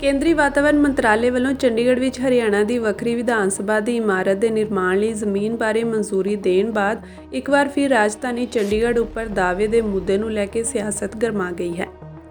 ਕੇਂਦਰੀ ਵਾਤਾਵਰਣ ਮੰਤਰਾਲੇ ਵੱਲੋਂ ਚੰਡੀਗੜ੍ਹ ਵਿੱਚ ਹਰਿਆਣਾ ਦੀ ਵੱਖਰੀ ਵਿਧਾਨ ਸਭਾ ਦੀ ਇਮਾਰਤ ਦੇ ਨਿਰਮਾਣ ਲਈ ਜ਼ਮੀਨ ਬਾਰੇ ਮਨਜ਼ੂਰੀ ਦੇਣ ਬਾਅਦ ਇੱਕ ਵਾਰ ਫਿਰ ਰਾਜਧਾਨੀ ਚੰਡੀਗੜ੍ਹ ਉੱਪਰ ਦਾਅਵੇ ਦੇ ਮੁੱਦੇ ਨੂੰ ਲੈ ਕੇ ਸਿਆਸਤ ਗਰਮਾ ਗਈ ਹੈ।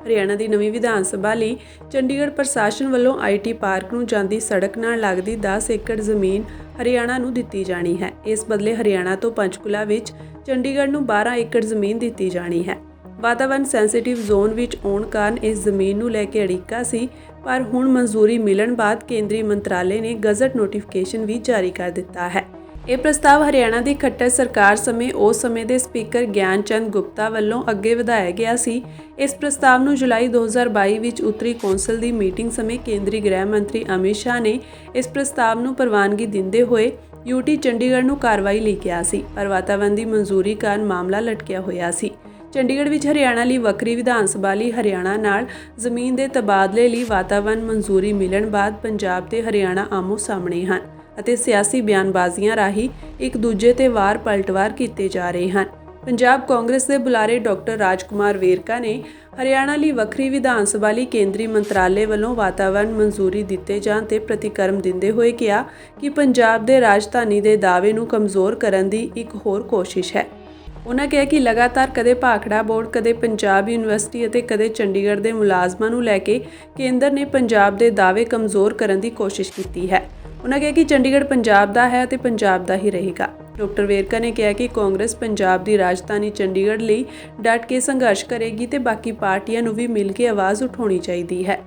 ਹਰਿਆਣਾ ਦੀ ਨਵੀਂ ਵਿਧਾਨ ਸਭਾ ਲਈ ਚੰਡੀਗੜ੍ਹ ਪ੍ਰਸ਼ਾਸਨ ਵੱਲੋਂ ਆਈਟੀ ਪਾਰਕ ਨੂੰ ਜਾਂਦੀ ਸੜਕ ਨਾਲ ਲੱਗਦੀ 10 ਏਕੜ ਜ਼ਮੀਨ ਹਰਿਆਣਾ ਨੂੰ ਦਿੱਤੀ ਜਾਣੀ ਹੈ। ਇਸ ਬਦਲੇ ਹਰਿਆਣਾ ਤੋਂ ਪੰਚਕੁਲਾ ਵਿੱਚ ਚੰਡੀਗੜ੍ਹ ਨੂੰ 12 ਏਕੜ ਜ਼ਮੀਨ ਦਿੱਤੀ ਜਾਣੀ ਹੈ। ਵਾਤਾਵਰਣ ਸੈਂਸਿਟਿਵ ਜ਼ੋਨ ਵਿੱਚ ਆਉਣ ਕਾਰਨ ਇਸ ਜ਼ਮੀਨ ਨੂੰ ਲੈ ਕੇ ਅੜਿੱਕਾ ਸੀ। ਪਰ ਹੁਣ ਮਨਜ਼ੂਰੀ ਮਿਲਣ ਬਾਅਦ ਕੇਂਦਰੀ ਮੰਤਰਾਲੇ ਨੇ ਗਜ਼ਟ ਨੋਟੀਫਿਕੇਸ਼ਨ ਵੀ ਜਾਰੀ ਕਰ ਦਿੱਤਾ ਹੈ। ਇਹ ਪ੍ਰਸਤਾਵ ਹਰਿਆਣਾ ਦੀ ਖੱਟਰ ਸਰਕਾਰ ਸਮੇਂ ਉਸ ਸਮੇਂ ਦੇ ਸਪੀਕਰ ਗਿਆਨ ਚੰਦ ਗੁਪਤਾ ਵੱਲੋਂ ਅੱਗੇ ਵਧਾਇਆ ਗਿਆ ਸੀ। ਇਸ ਪ੍ਰਸਤਾਵ ਨੂੰ ਜੁਲਾਈ 2022 ਵਿੱਚ ਉੱਤਰੀ ਕੌਂਸਲ ਦੀ ਮੀਟਿੰਗ ਸਮੇਂ ਕੇਂਦਰੀ ਗ੍ਰਹਿ ਮੰਤਰੀ ਅਮਿਤ ਸ਼ਾਹ ਨੇ ਇਸ ਪ੍ਰਸਤਾਵ ਨੂੰ ਪ੍ਰਵਾਨਗੀ ਦਿੰਦੇ ਹੋਏ ਯੂਟੀ ਚੰਡੀਗੜ੍ਹ ਨੂੰ ਕਾਰਵਾਈ ਲਈ ਕਿਹਾ ਸੀ। ਪਰ ਵਾਤਾਵਰਣ ਦੀ ਮਨਜ਼ੂਰੀ ਕਾਰਨ ਮਾਮਲਾ ਲਟਕਿਆ ਹੋਇਆ ਸੀ। ਚੰਡੀਗੜ੍ਹ ਵਿੱਚ ਹਰਿਆਣਾ ਲਈ ਵੱਖਰੀ ਵਿਧਾਨ ਸਭਾ ਲਈ ਹਰਿਆਣਾ ਨਾਲ ਜ਼ਮੀਨ ਦੇ ਤਬਾਦਲੇ ਲਈ ਵਾਤਾਵਰਣ ਮਨਜ਼ੂਰੀ ਮਿਲਣ ਬਾਅਦ ਪੰਜਾਬ ਤੇ ਹਰਿਆਣਾ ਆਮੋ ਸਾਹਮਣੇ ਹਨ ਅਤੇ ਸਿਆਸੀ ਬਿਆਨਬਾਜ਼ੀਆਂ ਰਾਹੀਂ ਇੱਕ ਦੂਜੇ ਤੇ ਵਾਰ ਪਲਟਵਾਰ ਕੀਤੇ ਜਾ ਰਹੇ ਹਨ। ਪੰਜਾਬ ਕਾਂਗਰਸ ਦੇ ਬੁਲਾਰੇ ਡਾਕਟਰ ਰਾਜਕੁਮਾਰ ਵੇਰਕਾ ਨੇ ਹਰਿਆਣਾ ਲਈ ਵੱਖਰੀ ਵਿਧਾਨ ਸਭਾ ਲਈ ਕੇਂਦਰੀ ਮੰਤਰਾਲੇ ਵੱਲੋਂ ਵਾਤਾਵਰਣ ਮਨਜ਼ੂਰੀ ਦਿੱਤੇ ਜਾਣ ਤੇ ਪ੍ਰਤੀਕਰਮ ਦਿੰਦੇ ਹੋਏ ਕਿਹਾ ਕਿ ਪੰਜਾਬ ਦੇ ਰਾਜਧਾਨੀ ਦੇ ਦਾਅਵੇ ਨੂੰ ਕਮਜ਼ੋਰ ਕਰਨ ਦੀ ਇੱਕ ਹੋਰ ਕੋਸ਼ਿਸ਼ ਹੈ। ਉਹਨਾਂ ਕਿਹਾ ਕਿ ਲਗਾਤਾਰ ਕਦੇ ਭਾਖੜਾ ਬੋਰਡ, ਕਦੇ ਪੰਜਾਬ ਯੂਨੀਵਰਸਿਟੀ ਅਤੇ ਕਦੇ ਚੰਡੀਗੜ੍ਹ ਦੇ ਮੁਲਾਜ਼ਮਾਂ ਨੂੰ ਲੈ ਕੇ ਕੇਂਦਰ ਨੇ ਪੰਜਾਬ ਦੇ ਦਾਅਵੇ ਕਮਜ਼ੋਰ ਕਰਨ ਦੀ ਕੋਸ਼ਿਸ਼ ਕੀਤੀ ਹੈ। ਉਹਨਾਂ ਕਿਹਾ ਕਿ ਚੰਡੀਗੜ੍ਹ ਪੰਜਾਬ ਦਾ ਹੈ ਅਤੇ ਪੰਜਾਬ ਦਾ ਹੀ ਰਹੇਗਾ। ਡਾਕਟਰ ਵੇਰਕਾ ਨੇ ਕਿਹਾ ਕਿ ਕਾਂਗਰਸ ਪੰਜਾਬ ਦੀ ਰਾਜਧਾਨੀ ਚੰਡੀਗੜ੍ਹ ਲਈ ਡਟ ਕੇ ਸੰਘਰਸ਼ ਕਰੇਗੀ ਤੇ ਬਾਕੀ ਪਾਰਟੀਆਂ ਨੂੰ ਵੀ ਮਿਲ ਕੇ ਆਵਾਜ਼ ਉਠਾਉਣੀ ਚਾਹੀਦੀ ਹੈ।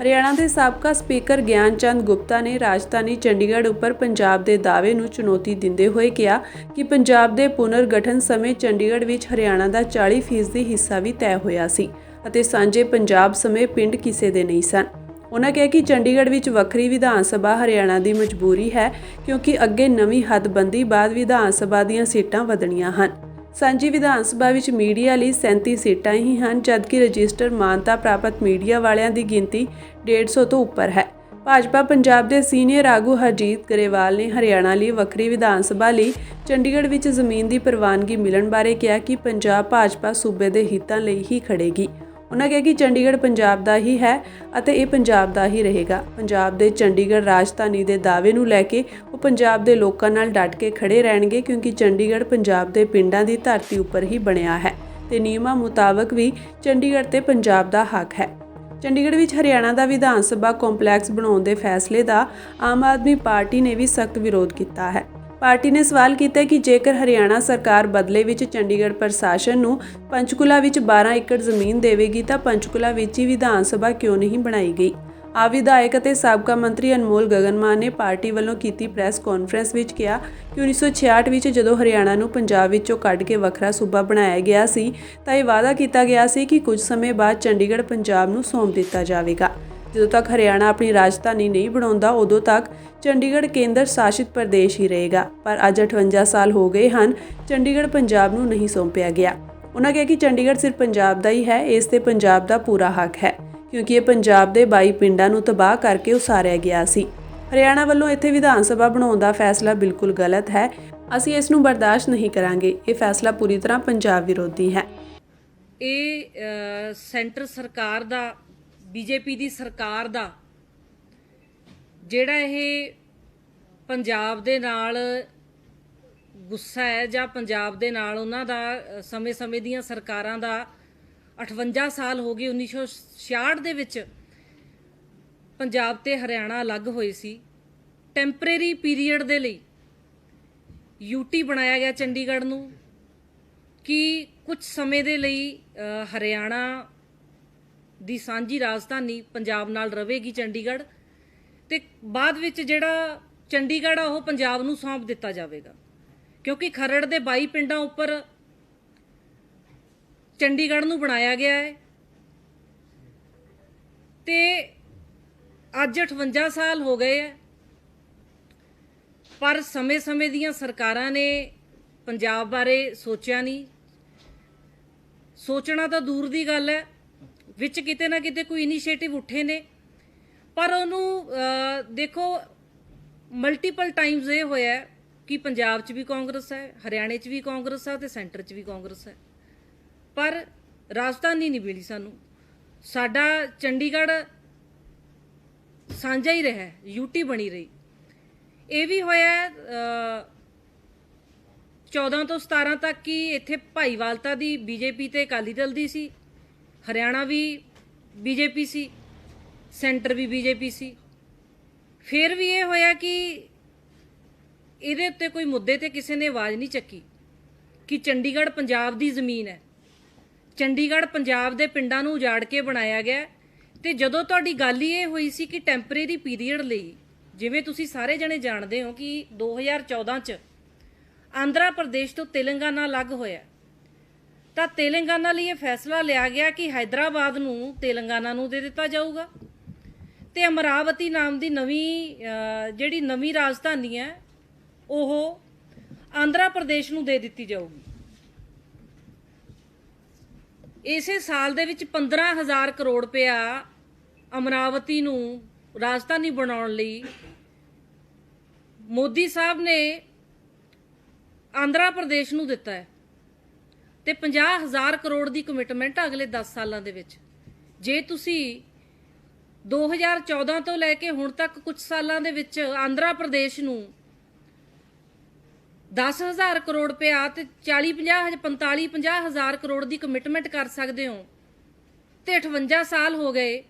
ਹਰਿਆਣਾ ਦੇ ਸਾਬਕਾ ਸਪੀਕਰ ਗਿਆਨ ਚੰਦ ਗੁਪਤਾ ਨੇ ਰਾਜਧਾਨੀ ਚੰਡੀਗੜ੍ਹ ਉੱਪਰ ਪੰਜਾਬ ਦੇ ਦਾਅਵੇ ਨੂੰ ਚੁਣੌਤੀ ਦਿੰਦੇ ਹੋਏ ਕਿਹਾ ਕਿ ਪੰਜਾਬ ਦੇ ਪੁਨਰਗਠਨ ਸਮੇਂ ਚੰਡੀਗੜ੍ਹ ਵਿੱਚ ਹਰਿਆਣਾ ਦਾ 40% ਹਿੱਸਾ ਵੀ ਤੈਅ ਹੋਇਆ ਸੀ ਅਤੇ ਸਾਂਝੇ ਪੰਜਾਬ ਸਮੇਂ ਪਿੰਡ ਕਿਸੇ ਦੇ ਨਹੀਂ ਸਨ। ਉਹਨਾਂ ਕਿਹਾ ਕਿ ਚੰਡੀਗੜ੍ਹ ਵਿੱਚ ਵੱਖਰੀ ਵਿਧਾਨ ਸਭਾ ਹਰਿਆਣਾ ਦੀ ਮਜਬੂਰੀ ਹੈ ਕਿਉਂਕਿ ਅੱਗੇ ਨਵੀਂ ਹੱਦਬੰਦੀ ਬਾਅਦ ਵਿਧਾਨ ਸਭਾ ਦੀਆਂ ਸੀਟਾਂ ਵਧਣੀਆਂ ਹਨ। ਸਾਂਝੀ ਵਿਧਾਨ ਸਭਾ ਵਿੱਚ ਮੀਡੀਆ ਲਈ 37 ਸੀਟਾਂ ਹੀ ਹਨ, ਜਦਕਿ ਰਜਿਸਟਰ ਮਾਨਤਾ ਪ੍ਰਾਪਤ ਮੀਡੀਆ ਵਾਲਿਆਂ ਦੀ ਗਿਣਤੀ 150 ਤੋਂ ਉੱਪਰ ਹੈ। ਭਾਜਪਾ ਪੰਜਾਬ ਦੇ ਸੀਨੀਅਰ ਆਗੂ ਹਰਜੀਤ ਗਰੇਵਾਲ ਨੇ ਹਰਿਆਣਾ ਲਈ ਵੱਖਰੀ ਵਿਧਾਨ ਸਭਾ ਲਈ ਚੰਡੀਗੜ੍ਹ ਵਿੱਚ ਜ਼ਮੀਨ ਦੀ ਪ੍ਰਵਾਨਗੀ ਮਿਲਣ ਬਾਰੇ ਕਿਹਾ ਕਿ ਪੰਜਾਬ ਭਾਜਪਾ ਸੂਬੇ ਦੇ ਹਿੱਤਾਂ ਲਈ ਹੀ ਖੜੇਗੀ ਉਹਨਾਂ ਕਿਹਾ ਕਿ ਚੰਡੀਗੜ੍ਹ ਪੰਜਾਬ ਦਾ ਹੀ ਹੈ ਅਤੇ ਇਹ ਪੰਜਾਬ ਦਾ ਹੀ ਰਹੇਗਾ। ਪੰਜਾਬ ਦੇ ਚੰਡੀਗੜ੍ਹ ਰਾਜਧਾਨੀ ਦੇ ਦਾਅਵੇ ਨੂੰ ਲੈ ਕੇ ਉਹ ਪੰਜਾਬ ਦੇ ਲੋਕਾਂ ਨਾਲ ਡਟ ਕੇ ਖੜੇ ਰਹਿਣਗੇ ਕਿਉਂਕਿ ਚੰਡੀਗੜ੍ਹ ਪੰਜਾਬ ਦੇ ਪਿੰਡਾਂ ਦੀ ਧਰਤੀ ਉੱਪਰ ਹੀ ਬਣਿਆ ਹੈ ਤੇ ਨਿਯਮਾਂ ਮੁਤਾਬਕ ਵੀ ਚੰਡੀਗੜ੍ਹ ਤੇ ਪੰਜਾਬ ਦਾ ਹੱਕ ਹੈ। ਚੰਡੀਗੜ੍ਹ ਵਿੱਚ ਹਰਿਆਣਾ ਦਾ ਵਿਧਾਨ ਸਭਾ ਕੰਪਲੈਕਸ ਬਣਾਉਣ ਦੇ ਫੈਸਲੇ ਦਾ ਆਮ ਆਦਮੀ ਪਾਰਟੀ ਨੇ ਵੀ ਸਖਤ ਵਿਰੋਧ ਕੀਤਾ ਹੈ। ਪਾਰਟੀ ਨੇ ਸਵਾਲ ਕੀਤਾ ਕਿ ਜੇਕਰ ਹਰਿਆਣਾ ਸਰਕਾਰ ਬਦਲੇ ਵਿੱਚ ਚੰਡੀਗੜ੍ਹ ਪ੍ਰਸ਼ਾਸਨ ਨੂੰ ਪੰਚਕੁਲਾ ਵਿੱਚ 12 ਏਕੜ ਜ਼ਮੀਨ ਦੇਵੇਗੀ ਤਾਂ ਪੰਚਕੁਲਾ ਵਿੱਚ ਹੀ ਵਿਧਾਨ ਸਭਾ ਕਿਉਂ ਨਹੀਂ ਬਣਾਈ ਗਈ? ਆ ਵਿਧਾਇਕ ਅਤੇ ਸਾਬਕਾ ਮੰਤਰੀ ਅਨਮੋਲ ਗਗਨਮਾਨ ਨੇ ਪਾਰਟੀ ਵੱਲੋਂ ਕੀਤੀ ਪ੍ਰੈਸ ਕਾਨਫਰੰਸ ਵਿੱਚ ਕਿਹਾ ਕਿ 1966 ਵਿੱਚ ਜਦੋਂ ਹਰਿਆਣਾ ਨੂੰ ਪੰਜਾਬ ਵਿੱਚੋਂ ਕੱਢ ਕੇ ਵੱਖਰਾ ਸੂਬਾ ਬਣਾਇਆ ਗਿਆ ਸੀ ਤਾਂ ਇਹ ਵਾਅਦਾ ਕੀਤਾ ਗਿਆ ਸੀ ਕਿ ਕੁਝ ਸਮੇਂ ਬਾਅਦ ਚੰਡੀਗੜ੍ਹ ਪੰਜਾਬ ਨੂੰ ਸੌਂਪ ਦਿੱਤਾ ਜਾਵੇਗਾ। ਜਦੋਂ ਤੱਕ ਹਰਿਆਣਾ ਆਪਣੀ ਰਾਜਧਾਨੀ ਨਹੀਂ ਬਣਾਉਂਦਾ, ਉਦੋਂ ਤੱਕ ਚੰਡੀਗੜ੍ਹ ਕੇਂਦਰ ਸ਼ਾਸਿਤ ਪ੍ਰਦੇਸ਼ ਹੀ ਰਹੇਗਾ। ਪਰ ਅੱਜ 58 ਸਾਲ ਹੋ ਗਏ ਹਨ, ਚੰਡੀਗੜ੍ਹ ਪੰਜਾਬ ਨੂੰ ਨਹੀਂ ਸੌਂਪਿਆ ਗਿਆ। ਉਹਨਾਂ ਕਿਹਾ ਕਿ ਚੰਡੀਗੜ੍ਹ ਸਿਰਫ ਪੰਜਾਬ ਦਾ ਹੀ ਹੈ, ਇਸ ਤੇ ਪੰਜਾਬ ਦਾ ਪੂਰਾ ਹੱਕ ਹੈ, ਕਿਉਂਕਿ ਇਹ ਪੰਜਾਬ ਦੇ 22 ਪਿੰਡਾਂ ਨੂੰ ਤਬਾਹ ਕਰਕੇ ਉਸਾਰਿਆ ਗਿਆ ਸੀ। ਹਰਿਆਣਾ ਵੱਲੋਂ ਇੱਥੇ ਵਿਧਾਨ ਸਭਾ ਬਣਾਉਣ ਦਾ ਫੈਸਲਾ ਬਿਲਕੁਲ ਗਲਤ ਹੈ। ਅਸੀਂ ਇਸ ਨੂੰ ਬਰਦਾਸ਼ਤ ਨਹੀਂ ਕਰਾਂਗੇ। ਇਹ ਫੈਸਲਾ ਪੂਰੀ ਤਰ੍ਹਾਂ ਪੰਜਾਬ ਵਿਰੋਧੀ ਹੈ। ਇਹ ਸੈਂਟਰ ਸਰਕਾਰ ਦਾ ਬੀਜੇਪੀ ਦੀ ਸਰਕਾਰ ਦਾ, ਜਿਹੜਾ ਇਹ ਪੰਜਾਬ ਦੇ ਨਾਲ ਗੁੱਸਾ ਹੈ ਜਾਂ ਪੰਜਾਬ ਦੇ ਨਾਲ ਉਹਨਾਂ ਦਾ ਸਮੇਂ-ਸਮੇਂ ਦੀਆਂ ਸਰਕਾਰਾਂ ਦਾ 58 ਸਾਲ ਹੋ ਗਏ 1966 ਦੇ ਵਿੱਚ ਪੰਜਾਬ ਤੇ ਹਰਿਆਣਾ ਅਲੱਗ ਹੋਏ ਸੀ। ਟੈਂਪਰੇਰੀ ਪੀਰੀਅਡ ਦੇ ਲਈ ਯੂਟੀ ਬਣਾਇਆ ਗਿਆ ਚੰਡੀਗੜ੍ਹ ਨੂੰ, ਕਿ ਕੁਝ ਸਮੇਂ ਦੇ ਲਈ ਹਰਿਆਣਾ ਦੀ ਸਾਂਝੀ ਰਾਜਧਾਨੀ ਪੰਜਾਬ ਨਾਲ ਰਹੇਗੀ ਚੰਡੀਗੜ੍ਹ ਤੇ ਬਾਅਦ ਵਿੱਚ ਜਿਹੜਾ ਚੰਡੀਗੜ੍ਹ ਆ, ਉਹ ਪੰਜਾਬ ਨੂੰ ਸੌਂਪ ਦਿੱਤਾ ਜਾਵੇਗਾ। ਕਿਉਂਕਿ ਖਰੜ ਦੇ 22 ਪਿੰਡਾਂ ਉੱਪਰ ਚੰਡੀਗੜ੍ਹ ਨੂੰ ਬਣਾਇਆ ਗਿਆ ਹੈ। ਤੇ ਅੱਜ 58 ਸਾਲ ਹੋ ਗਏ ਹੈ। ਪਰ ਸਮੇਂ-ਸਮੇਂ ਦੀਆਂ ਸਰਕਾਰਾਂ ਨੇ ਪੰਜਾਬ ਬਾਰੇ ਸੋਚਿਆ ਨਹੀਂ। ਸੋਚਣਾ ਤਾਂ ਦੂਰ ਦੀ ਗੱਲ ਹੈ। ਵਿੱਚ ਕਿਤੇ ਨਾ ਕਿਤੇ ਕੋਈ ਇਨੀਸ਼ੀਏਟਿਵ ਉੱਠੇ ਨੇ। ਪਰ ਉਹਨੂੰ ਦੇਖੋ ਮਲਟੀਪਲ ਟਾਈਮਸ ਇਹ ਹੋਇਆ ਕਿ ਪੰਜਾਬ 'ਚ ਵੀ ਕਾਂਗਰਸ ਹੈ ਹਰਿਆਣੇ 'ਚ ਵੀ ਕਾਂਗਰਸ ਹੈ ਤੇ ਸੈਂਟਰ 'ਚ ਵੀ ਕਾਂਗਰਸ ਹੈ। ਪਰ ਰਾਜਧਾਨੀ ਨਹੀਂ ਮਿਲੀ ਸਾਨੂੰ। ਸਾਡਾ ਚੰਡੀਗੜ੍ਹ ਸਾਂਝਾ ਹੀ ਰਿਹਾ ਯੂਟੀ ਬਣੀ ਰਹੀ। ਇਹ ਵੀ ਹੋਇਆ ਅ, 14 ਤੋਂ 17 ਤੱਕ ਹੀ ਇੱਥੇ ਭਾਈਵਾਲਤਾ ਦੀ ਬੀਜੇਪੀ ਤੇ ਅਕਾਲੀ ਦਲ ਦੀ ਸੀ। ਹਰਿਆਣਾ ਵੀ ਬੀਜੇਪੀ ਸੀ, ਸੈਂਟਰ ਵੀ ਬੀਜੇਪੀ ਸੀ। ਫਿਰ ਵੀ ਇਹ ਹੋਇਆ ਕਿ ਇਹਦੇ ਉੱਤੇ ਕੋਈ ਮੁੱਦੇ ਤੇ ਕਿਸੇ ਨੇ ਆਵਾਜ਼ ਨਹੀਂ ਚੱਕੀ ਕਿ ਚੰਡੀਗੜ੍ਹ ਪੰਜਾਬ ਦੀ ਜ਼ਮੀਨ ਹੈ। ਚੰਡੀਗੜ੍ਹ ਪੰਜਾਬ ਦੇ ਪਿੰਡਾਂ ਨੂੰ ਉਜਾੜ ਕੇ ਬਣਾਇਆ ਗਿਆ ਹੈ ਤੇ ਜਦੋਂ ਤੁਹਾਡੀ ਗੱਲ ਹੀ ਇਹ ਹੋਈ ਸੀ ਕਿ ਟੈਂਪਰੇਰੀ ਪੀਰੀਅਡ ਲਈ, ਜਿਵੇਂ ਤੁਸੀਂ ਸਾਰੇ ਜਣੇ ਜਾਣਦੇ ਹੋ ਕਿ 2014 ਚ ਆਂਧਰਾ ਪ੍ਰਦੇਸ਼ ਤੋਂ ਤੇਲੰਗਾਨਾ ਅਲੱਗ ਹੋਇਆ ਤਾਂ ਤੇਲੰਗਾਨਾ ਲਈ ਇਹ ਫੈਸਲਾ ਲਿਆ ਗਿਆ ਕਿ ਹైదరాబాద్ ਨੂੰ ਤੇਲੰਗਾਨਾ ਨੂੰ ਦੇ ਦਿੱਤਾ ਜਾਊਗਾ। ਤੇ ਅਮਰਾਵਤੀ ਨਾਮ ਦੀ ਨਵੀਂ ਜਿਹੜੀ ਨਵੀਂ ਰਾਜਧਾਨੀ ਹੈ, ਉਹ ਆਂਧਰਾ ਪ੍ਰਦੇਸ਼ ਨੂੰ ਦੇ ਦਿੱਤੀ ਜਾਊਗੀ। ਇਸੇ ਸਾਲ ਦੇ ਵਿੱਚ 15000 ਕਰੋੜ ਰੁਪਇਆ ਅਮਰਾਵਤੀ ਨੂੰ ਰਾਜਧਾਨੀ ਬਣਾਉਣ ਲਈ ਮੋਦੀ ਸਾਹਿਬ ਨੇ ਆਂਧਰਾ ਪ੍ਰਦੇਸ਼ ਨੂੰ ਦਿੱਤਾ ਹੈ। ਤੇ 50000 ਕਰੋੜ ਦੀ ਕਮਿਟਮੈਂਟ ਅਗਲੇ 10 ਸਾਲਾਂ ਦੇ ਵਿੱਚ। ਜੇ ਤੁਸੀਂ 2014 ਤੋਂ ਲੈ ਕੇ ਹੁਣ ਤੱਕ ਕੁਝ ਸਾਲਾਂ ਦੇ ਵਿੱਚ ਆਂਧਰਾ ਪ੍ਰਦੇਸ਼ ਨੂੰ 10000 ਕਰੋੜ ਰੁਪਇਆ ਤੇ 40 50 45 50 ਹਜ਼ਾਰ ਕਰੋੜ ਦੀ ਕਮਿਟਮੈਂਟ ਕਰ ਸਕਦੇ ਹੋ, ਤੇ 58 ਸਾਲ ਹੋ ਗਏ,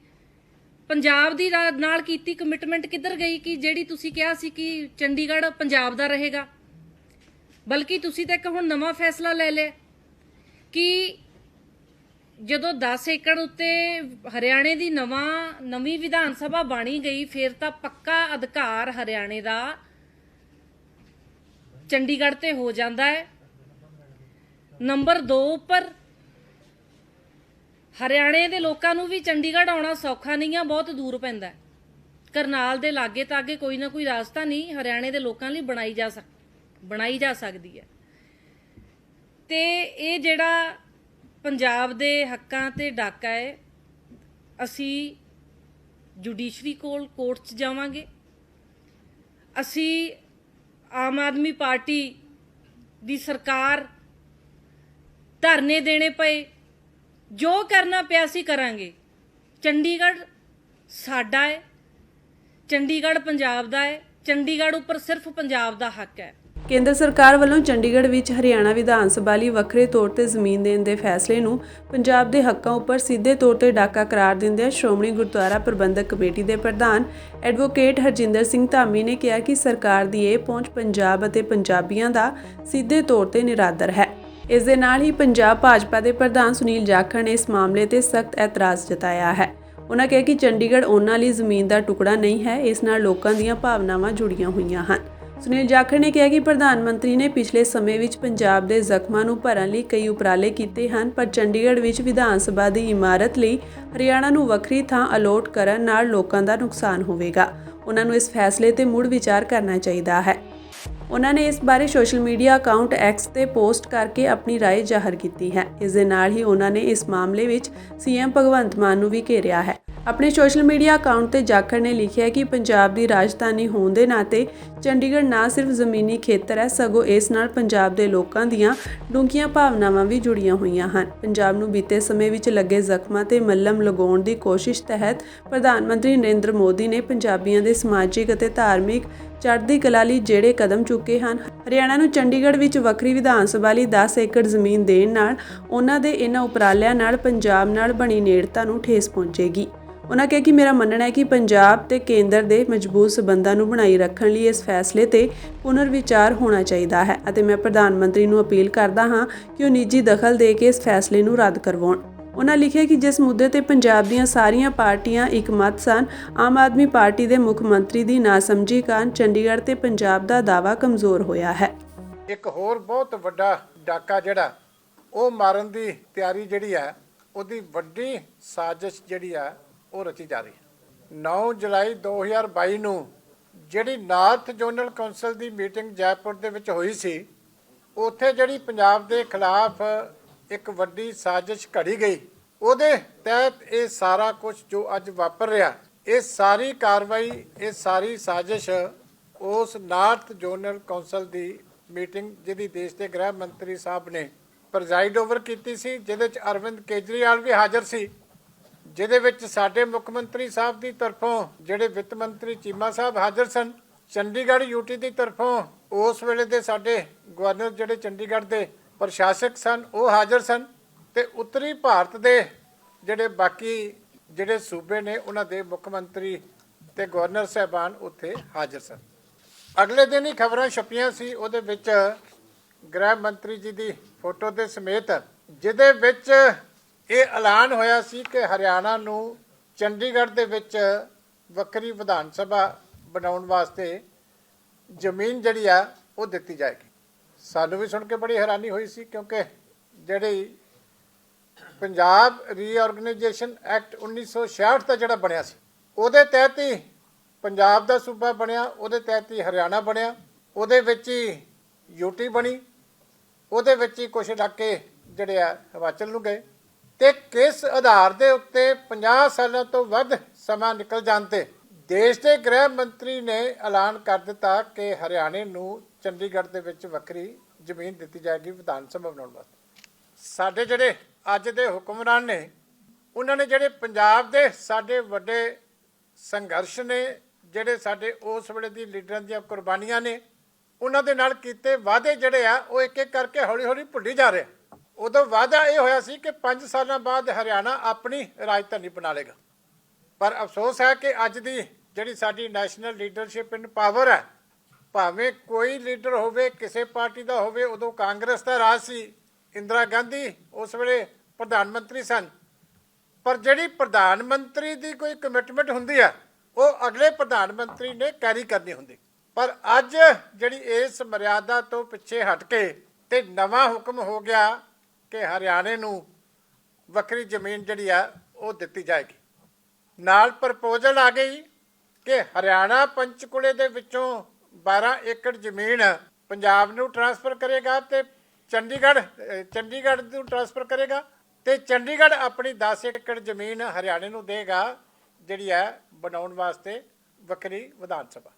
ਪੰਜਾਬ ਦੀ ਰਾ- ਨਾਲ ਕੀਤੀ ਕਮਿਟਮੈਂਟ ਕਿੱਧਰ ਗਈ ਕਿ ਜਿਹੜੀ ਤੁਸੀਂ ਕਿਹਾ ਸੀ ਕਿ ਚੰਡੀਗੜ੍ਹ ਪੰਜਾਬ ਦਾ ਰਹੇਗਾ? ਬਲਕਿ ਤੁਸੀਂ ਤਾਂ ਇੱਕ ਹੁਣ ਨਵਾਂ ਫੈਸਲਾ ਲੈ ਲਿਆ। ਕਿ ਜਦੋਂ 10 ਏਕੜ ਉੱਤੇ ਹਰਿਆਣੇ ਦੀ ਨਵਾਂ, ਨਵੀਂ ਵਿਧਾਨ ਸਭਾ ਬਣੀ ਗਈ, ਫਿਰ ਤਾਂ ਪੱਕਾ ਅਧਿਕਾਰ ਹਰਿਆਣੇ ਦਾ ਚੰਡੀਗੜ੍ਹ ਤੇ ਹੋ ਜਾਂਦਾ ਹੈ ਨੰਬਰ 2 ਉੱਪਰ, ਹਰਿਆਣੇ ਦੇ ਲੋਕਾਂ ਨੂੰ ਵੀ ਚੰਡੀਗੜ੍ਹ ਆਉਣਾ ਸੌਖਾ ਨਹੀਂ ਆ, ਬਹੁਤ ਦੂਰ ਪੈਂਦਾ ਹੈ। ਕਰਨਾਲ ਦੇ ਲਾਗੇ ਤਾਗੇ ਕੋਈ ਨਾ ਕੋਈ ਰਾਸਤਾ ਨਹੀਂ ਹਰਿਆਣੇ ਦੇ ਲੋਕਾਂ ਲਈ ਬਣਾਈ ਜਾ ਸਕ, ਬਣਾਈ ਜਾ ਸਕਦੀ ਹੈ ਤੇ ਇਹ ਜਿਹੜਾ ਪੰਜਾਬ ਦੇ ਹੱਕਾਂ ਤੇ ਡਾਕਾ ਹੈ, ਅਸੀਂ ਜੁਡੀਸ਼ਰੀ ਕੋਲ ਕੋਰਟ 'ਚ ਜਾਵਾਂਗੇ। ਅਸੀਂ ਆਮ ਆਦਮੀ ਪਾਰਟੀ ਦੀ ਸਰਕਾਰ ਧਰਨੇ ਦੇਣੇ ਪਏ, ਜੋ ਕਰਨਾ ਪਿਆ ਸੀ ਕਰਾਂਗੇ। ਚੰਡੀਗੜ੍ਹ ਸਾਡਾ ਹੈ, ਚੰਡੀਗੜ੍ਹ ਪੰਜਾਬ ਦਾ ਹੈ, ਚੰਡੀਗੜ੍ਹ ਉੱਪਰ ਸਿਰਫ ਪੰਜਾਬ ਦਾ ਹੱਕ ਹੈ। ਕੇਂਦਰ ਸਰਕਾਰ ਵੱਲੋਂ ਚੰਡੀਗੜ੍ਹ ਵਿੱਚ ਹਰਿਆਣਾ ਵਿਧਾਨ ਸਭਾ ਲਈ ਵੱਖਰੇ ਤੌਰ ਤੇ ਜ਼ਮੀਨ ਦੇਣ ਦੇ ਫੈਸਲੇ ਨੂੰ ਪੰਜਾਬ ਦੇ ਹੱਕਾਂ ਉੱਪਰ ਸਿੱਧੇ ਤੌਰ ਤੇ ਡਾਕਾ ਕਰਾਰ ਦਿੰਦਿਆਂ ਸ਼੍ਰੋਮਣੀ ਗੁਰਦੁਆਰਾ ਪ੍ਰਬੰਧਕ ਕਮੇਟੀ ਦੇ ਪ੍ਰਧਾਨ ਐਡਵੋਕੇਟ ਹਰਜਿੰਦਰ ਸਿੰਘ ਧਾਮੀ ਨੇ ਕਿਹਾ ਕਿ ਸਰਕਾਰ ਦੀ ਇਹ ਪਹੁੰਚ ਪੰਜਾਬ ਅਤੇ ਪੰਜਾਬੀਆਂ ਦਾ ਸਿੱਧੇ ਤੌਰ ਤੇ ਨਿਰਾਦਰ ਹੈ। ਇਸ ਦੇ ਨਾਲ ਹੀ ਪੰਜਾਬ ਭਾਜਪਾ ਦੇ ਪ੍ਰਧਾਨ ਸੁਨੀਲ ਜਾਖੜ ਨੇ ਇਸ ਮਾਮਲੇ ਤੇ ਸਖਤ ਐਤਰਾਜ਼ ਜਤਾਇਆ ਹੈ। ਉਹਨਾਂ ਕਿਹਾ ਕਿ ਚੰਡੀਗੜ੍ਹ ਉਹਨਾਂ ਲਈ ਜ਼ਮੀਨ ਦਾ ਟੁਕੜਾ ਨਹੀਂ ਹੈ, ਇਸ ਨਾਲ ਲੋਕਾਂ ਦੀਆਂ ਭਾਵਨਾਵਾਂ ਜੁੜੀਆਂ ਹੋਈਆਂ ਹਨ। ਸੁਨੀਲ ਜਾਖੜ ਨੇ ਕਿਹਾ ਕਿ ਪ੍ਰਧਾਨ ਮੰਤਰੀ ਨੇ ਪਿਛਲੇ ਸਮੇਂ ਵਿੱਚ ਪੰਜਾਬ ਦੇ ਜ਼ਖਮਾਂ ਨੂੰ ਭਰਨ ਲਈ ਕਈ ਉਪਰਾਲੇ ਕੀਤੇ ਹਨ ਪਰ ਚੰਡੀਗੜ੍ਹ ਵਿੱਚ ਵਿਧਾਨ ਸਭਾ ਦੀ ਇਮਾਰਤ ਲਈ ਹਰਿਆਣਾ ਨੂੰ ਵੱਖਰੀ ਥਾਂ ਅਲੋਟ ਕਰਨ ਨਾਲ ਲੋਕਾਂ ਦਾ ਨੁਕਸਾਨ ਹੋਵੇਗਾ ਉਹਨਾਂ ਨੂੰ ਇਸ ਫੈਸਲੇ ਤੇ ਮੁੜ ਵਿਚਾਰ ਕਰਨਾ ਚਾਹੀਦਾ ਹੈ ਉਹਨਾਂ ਨੇ ਇਸ ਬਾਰੇ ਸੋਸ਼ਲ ਮੀਡੀਆ ਅਕਾਊਂਟ X ਤੇ ਪੋਸਟ ਕਰਕੇ ਆਪਣੀ رائے ਜ਼ਾਹਰ ਕੀਤੀ ਹੈ ਇਸ ਦੇ ਨਾਲ ਹੀ ਉਹਨਾਂ ਨੇ ਇਸ ਮਾਮਲੇ ਵਿੱਚ ਸੀਐਮ ਭਗਵੰਤ ਮਾਨ ਨੂੰ ਵੀ ਘੇਰਿਆ ਹੈ ਆਪਣੇ ਸੋਸ਼ਲ ਮੀਡੀਆ ਅਕਾਊਂਟ ਤੇ ਜਾਖੜ ਨੇ ਲਿਖਿਆ ਕਿ ਪੰਜਾਬ ਦੀ ਰਾਜਧਾਨੀ ਹੋਣ ਦੇ ਨਾਤੇ ਚੰਡੀਗੜ੍ਹ ਨਾ ਸਿਰਫ ਜ਼ਮੀਨੀ ਖੇਤਰ ਹੈ, ਸਗੋਂ ਇਸ ਨਾਲ ਪੰਜਾਬ ਦੇ ਲੋਕਾਂ ਦੀਆਂ ਡੂੰਘੀਆਂ ਭਾਵਨਾਵਾਂ ਵੀ ਜੁੜੀਆਂ ਹੋਈਆਂ ਹਨ। ਪੰਜਾਬ ਨੂੰ ਬੀਤੇ ਸਮੇਂ ਵਿੱਚ ਲੱਗੇ ਜ਼ਖਮਾਂ ਤੇ ਮੱਲਮ ਲਗਾਉਣ ਦੀ ਕੋਸ਼ਿਸ਼ ਤਹਿਤ ਪ੍ਰਧਾਨ ਮੰਤਰੀ ਨਰਿੰਦਰ ਮੋਦੀ ਨੇ ਪੰਜਾਬੀਆਂ ਦੇ ਸਮਾਜਿਕ ਅਤੇ ਧਾਰਮਿਕ ਚੜ੍ਹਦੀ ਕਲਾ ਲਈ ਜਿਹੜੇ ਕਦਮ ਚੁੱਕੇ ਹਨ, ਹਰਿਆਣਾ ਨੂੰ ਚੰਡੀਗੜ੍ਹ ਵਿੱਚ ਵੱਖਰੀ ਵਿਧਾਨ ਸਭਾ ਲਈ 10 ਏਕੜ ਜ਼ਮੀਨ ਦੇਣ ਨਾਲ ਉਹਨਾਂ ਦੇ ਇਹਨਾਂ ਉਪਰਾਲਿਆਂ ਨਾਲ ਪੰਜਾਬ ਨਾਲ ਬਣੀ ਨੇੜਤਾ ਨੂੰ ਠੇਸ ਪਹੁੰਚੇਗੀ। ਉਹਨਾਂ ਕਿਹਾ ਕਿ ਮੇਰਾ ਮੰਨਣਾ ਹੈ ਕਿ ਪੰਜਾਬ ਤੇ ਕੇਂਦਰ ਦੇ ਮਜ਼ਬੂਤ ਸਬੰਧਾਂ ਨੂੰ ਬਣਾਈ ਰੱਖਣ ਲਈ ਇਸ ਫੈਸਲੇ ਤੇ ਪੁਨਰ ਵਿਚਾਰ ਹੋਣਾ ਚਾਹੀਦਾ ਹੈ ਅਤੇ ਮੈਂ ਪ੍ਰਧਾਨ ਮੰਤਰੀ ਨੂੰ ਅਪੀਲ ਕਰਦਾ ਹਾਂ ਕਿ ਉਹ ਨਿੱਜੀ ਦਖਲ ਦੇ ਕੇ ਇਸ ਫੈਸਲੇ ਨੂੰ ਰੱਦ ਕਰਵਾਉਣ। ਉਹਨਾਂ ਲਿਖਿਆ ਕਿ ਜਿਸ ਮੁੱਦੇ ਤੇ ਪੰਜਾਬ ਦੀਆਂ ਸਾਰੀਆਂ ਪਾਰਟੀਆਂ ਇਕਮਤ ਸਨ, ਆਮ ਆਦਮੀ ਪਾਰਟੀ ਦੇ ਮੁੱਖ ਮੰਤਰੀ ਦੀ ਨਾਸਮਝੀ ਕਾਰਨ ਚੰਡੀਗੜ੍ਹ ਤੇ ਪੰਜਾਬ ਦਾ ਦਾਅਵਾ ਕਮਜ਼ੋਰ ਹੋਇਆ ਹੈ। ਇੱਕ ਹੋਰ ਬਹੁਤ ਵੱਡਾ ਡਾਕਾ ਜਿਹੜਾ, ਉਹ ਮਾਰਨ ਦੀ ਤਿਆਰੀ ਜਿਹੜੀ ਹੈ, ਉਹਦੀ ਵੱਡੀ ਸਾਜ਼ਿਸ਼ ਜਿਹੜੀ ਆ ਉਹ ਰਚੀ ਜਾ ਰਹੀ ਹੈ। 9 ਜੁਲਾਈ 2022 ਨੂੰ ਜਿਹੜੀ ਨਾਰਥ ਜ਼ੋਨਲ ਕੌਂਸਲ ਦੀ ਮੀਟਿੰਗ ਜੈਪੁਰ ਦੇ ਵਿੱਚ ਹੋਈ ਸੀ, ਉੱਥੇ ਜਿਹੜੀ ਪੰਜਾਬ ਦੇ ਖਿਲਾਫ ਇੱਕ ਵੱਡੀ ਸਾਜ਼ਿਸ਼ ਘੜੀ ਗਈ। ਉਹਦੇ ਤਹਿਤ ਇਹ ਸਾਰਾ ਕੁਝ ਜੋ ਅੱਜ ਵਾਪਰ ਰਿਹਾ, ਇਹ ਸਾਰੀ ਕਾਰਵਾਈ, ਇਹ ਸਾਰੀ ਸਾਜ਼ਿਸ਼ ਉਸ ਨਾਰਥ ਜ਼ੋਨਲ ਕੌਂਸਲ ਦੀ ਮੀਟਿੰਗ ਜਿਹਦੀ ਦੇਸ਼ ਦੇ ਗ੍ਰਹਿ ਮੰਤਰੀ ਸਾਹਿਬ ਨੇ ਪ੍ਰੈਜ਼ਾਈਡ ਓਵਰ ਕੀਤੀ ਸੀ, ਜਿਹਦੇ ਚ ਅਰਵਿੰਦ ਕੇਜਰੀਵਾਲ ਵੀ ਹਾਜ਼ਰ ਸੀ। ਜਿਹਦੇ ਵਿੱਚ ਸਾਡੇ ਮੁੱਖ ਮੰਤਰੀ ਸਾਹਿਬ ਦੀ ਤਰਫੋਂ ਜਿਹੜੇ ਵਿੱਤ ਮੰਤਰੀ ਚੀਮਾ ਸਾਹਿਬ ਹਾਜ਼ਰ ਸਨ, ਚੰਡੀਗੜ੍ਹ ਯੂਟੀ ਦੀ ਤਰਫੋਂ ਉਸ ਵੇਲੇ ਦੇ ਸਾਡੇ ਗਵਰਨਰ ਜਿਹੜੇ ਚੰਡੀਗੜ੍ਹ ਦੇ ਪ੍ਰਸ਼ਾਸਕ ਸਨ, ਉਹ ਹਾਜ਼ਰ ਸਨ ਤੇ ਉੱਤਰੀ ਭਾਰਤ ਦੇ ਜਿਹੜੇ ਬਾਕੀ ਜਿਹੜੇ ਸੂਬੇ ਨੇ, ਉਹਨਾਂ ਦੇ ਮੁੱਖ ਮੰਤਰੀ ਤੇ ਗਵਰਨਰ ਸਾਹਿਬਾਨ ਉੱਥੇ ਹਾਜ਼ਰ ਸਨ। ਅਗਲੇ ਦਿਨ ਹੀ ਖਬਰਾਂ ਛਪੀਆਂ ਸੀ, ਉਹਦੇ ਵਿੱਚ ਗ੍ਰਹਿ ਮੰਤਰੀ ਜੀ ਦੀ ਫੋਟੋ ਦੇ ਸਮੇਤ, ਜਿਹਦੇ ਵਿੱਚ ਇਹ ਐਲਾਨ ਹੋਇਆ ਸੀ ਕਿ ਹਰਿਆਣਾ ਨੂੰ ਚੰਡੀਗੜ੍ਹ ਦੇ ਵਿੱਚ ਵੱਖਰੀ ਵਿਧਾਨ ਸਭਾ ਬਣਾਉਣ ਵਾਸਤੇ ਜ਼ਮੀਨ ਜਿਹੜੀ ਆ, ਉਹ ਦਿੱਤੀ ਜਾਏਗੀ। ਸਾਨੂੰ ਵੀ ਸੁਣ ਕੇ ਬੜੀ ਹੈਰਾਨੀ ਹੋਈ ਸੀ, ਕਿਉਂਕਿ ਜਿਹੜੀ ਪੰਜਾਬ ਰੀਆਰਗੇਨਾਈਜੇਸ਼ਨ ਐਕਟ 1966 ਦਾ ਜਿਹੜਾ ਬਣਿਆ ਸੀ, ਉਹਦੇ ਤਹਿਤ ਹੀ ਪੰਜਾਬ ਦਾ ਸੂਬਾ ਬਣਿਆ, ਉਹਦੇ ਤਹਿਤ ਹੀ ਹਰਿਆਣਾ ਬਣਿਆ, ਉਹਦੇ ਵਿੱਚ ਹੀ ਯੂਟੀ ਬਣੀ, ਉਹਦੇ ਵਿੱਚ ਹੀ ਕੁਝ ਇਲਾਕੇ ਜਿਹੜੇ ਆ ਹਿਮਾਚਲ ਨੂੰ ਗਏ। ਤੇ ਕਿਸ ਆਧਾਰ ਦੇ ਉੱਤੇ 50 ਸਾਲਾਂ ਤੋਂ ਵੱਧ ਸਮਾਂ ਨਿਕਲ ਜਾਣ ਤੇ ਦੇਸ਼ ਦੇ ਗ੍ਰਹਿ ਮੰਤਰੀ ਨੇ ਐਲਾਨ ਕਰ ਦਿੱਤਾ ਕਿ ਹਰਿਆਣੇ ਨੂੰ ਚੰਡੀਗੜ੍ਹ ਦੇ ਵਿੱਚ ਵੱਖਰੀ ਜ਼ਮੀਨ ਦਿੱਤੀ ਜਾਏਗੀ ਵਿਧਾਨ ਸਭਾ ਬਣਾਉਣ ਵਾਸਤੇ। ਸਾਡੇ ਜਿਹੜੇ ਅੱਜ ਦੇ ਹੁਕਮਰਾਨ ਨੇ, ਉਹਨਾਂ ਨੇ ਜਿਹੜੇ ਪੰਜਾਬ ਦੇ ਸਾਡੇ ਵੱਡੇ ਸੰਘਰਸ਼ ਨੇ, ਜਿਹੜੇ ਸਾਡੇ ਉਸ ਵੇਲੇ ਦੀ ਲੀਡਰਾਂ ਦੀਆਂ ਕੁਰਬਾਨੀਆਂ ਨੇ, ਉਹਨਾਂ ਦੇ ਨਾਲ ਕੀਤੇ ਵਾਅਦੇ ਜਿਹੜੇ ਆ, ਉਹ ਇੱਕ ਇੱਕ ਕਰਕੇ ਹੌਲੀ ਹੌਲੀ ਭੁੱਲੀ ਜਾ ਰਹੇ ਉਦੋਂ ਵਾਅਦਾ ਇਹ ਹੋਇਆ ਸੀ ਕਿ 5 ਸਾਲਾਂ ਬਾਅਦ ਹਰਿਆਣਾ ਆਪਣੀ ਰਾਜਧਾਨੀ ਬਣਾ ਲੇਗਾ ਪਰ ਅਫਸੋਸ ਹੈ ਕਿ ਅੱਜ ਦੀ ਜਿਹੜੀ ਸਾਡੀ ਨੈਸ਼ਨਲ ਲੀਡਰਸ਼ਿਪ ਇਨ ਪਾਵਰ ਹੈ, ਭਾਵੇਂ ਕੋਈ ਲੀਡਰ ਹੋਵੇ, ਕਿਸੇ ਪਾਰਟੀ ਦਾ ਹੋਵੇ, ਉਦੋਂ ਕਾਂਗਰਸ ਦਾ ਰਾਜ ਸੀ, ਇੰਦਰਾ ਗਾਂਧੀ ਉਸ ਵੇਲੇ ਪ੍ਰਧਾਨ ਮੰਤਰੀ ਸਨ। ਪਰ ਜਿਹੜੀ ਪ੍ਰਧਾਨ ਮੰਤਰੀ ਦੀ ਕੋਈ ਕਮਿਟਮੈਂਟ ਹੁੰਦੀ ਆ ਉਹ ਅਗਲੇ ਪ੍ਰਧਾਨ ਮੰਤਰੀ ਨੇ ਕੈਰੀ ਕਰਨੀ ਹੁੰਦੀ। ਪਰ ਅੱਜ ਜਿਹੜੀ ਇਸ ਮਰਿਆਦਾ ਤੋਂ ਪਿੱਛੇ ਹਟ ਕੇ ਤੇ ਨਵਾਂ ਹੁਕਮ ਹੋ ਗਿਆ ਕਿ ਹਰਿਆਣੇ ਨੂੰ ਵੱਖਰੀ ਜ਼ਮੀਨ ਜਿਹੜੀ ਆ, ਉਹ ਦਿੱਤੀ ਜਾਏਗੀ। ਨਾਲ ਪ੍ਰਪੋਜ਼ਲ ਆ ਗਈ ਕਿ ਹਰਿਆਣਾ ਪੰਚਕੁਲੇ ਦੇ ਵਿੱਚੋਂ 12 ਏਕੜ ਜ਼ਮੀਨ ਪੰਜਾਬ ਨੂੰ ਟਰਾਂਸਫਰ ਕਰੇਗਾ ਤੇ ਚੰਡੀਗੜ੍ਹ ਚੰਡੀਗੜ੍ਹ ਨੂੰ ਟਰਾਂਸਫਰ ਕਰੇਗਾ ਤੇ ਚੰਡੀਗੜ੍ਹ ਆਪਣੀ 10 ਏਕੜ ਜ਼ਮੀਨ ਹਰਿਆਣੇ ਨੂੰ ਦੇਗਾ, ਜਿਹੜੀ ਹੈ ਬਣਾਉਣ ਵਾਸਤੇ ਵੱਖਰੀ ਵਿਧਾਨ ਸਭਾ।